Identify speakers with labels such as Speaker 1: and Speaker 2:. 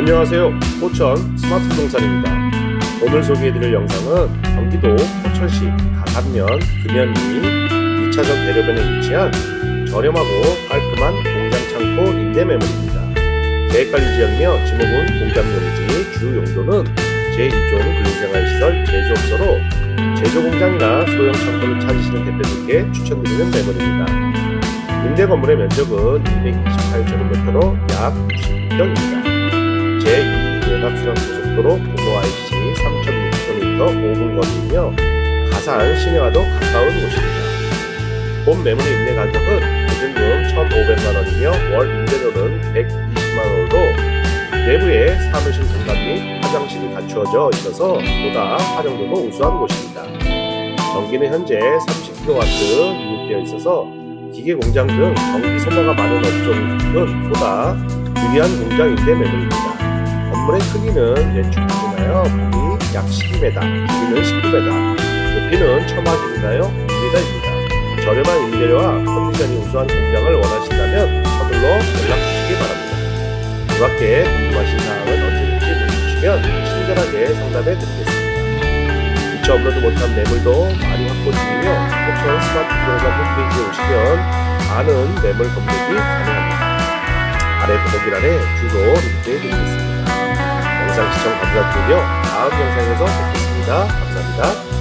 Speaker 1: 안녕하세요. 포천 스마트 부동산입니다. 오늘 소개해드릴 영상은 경기도 포천시 가산면 금연리 2차전 대로변에 위치한 저렴하고 깔끔한 공장 창고 임대 매물입니다. 계획관리 지역이며 지목은 공장용지, 주 용도는 제2종 근로생활시설 제조업소로 제조공장이나 소형 창고를 찾으시는 대표님께 추천드리는 매물입니다. 임대 건물의 면적은 228제곱미터로 약 90평입니다. 제2 외곽수원 고속도로 도로 IC 3,600km 5분 거리이며 가산 시내와도 가까운 곳입니다. 본 매물의 임대 가격은 보증금 1,500만 원이며 월 임대료는 120만 원으로 내부에 사무실 공간 및 화장실이 갖추어져 있어서 보다 활용도가 우수한 곳입니다. 전기는 현재 30kW 유입되어 있어서 기계 공장 등 전기 소모가 많은 업종은 보다 유리한 공장 임대 매물입니다. 건물의 크기는 예측이나요 폭이 약 12m, 길이는 19m, 높이는 처마기이나요 2m입니다. 저렴한 임대료와 컨디션이 우수한 공장을 원하신다면 서둘러 연락 주시기 바랍니다. 이 밖에 궁금하신 사항은 언제든지 문의주시면 친절하게 상담해 드리겠습니다. 미처 업로드 못한 매물도 많이 확보 중이며 포천 스마트 부동산 홈페이지에 오시면 많은 매물 검색이 가능합니다. 아래 더보기란에 주소 링크해 드리겠습니다. 시청 감사드리며 다음 영상에서 뵙겠습니다. 감사합니다.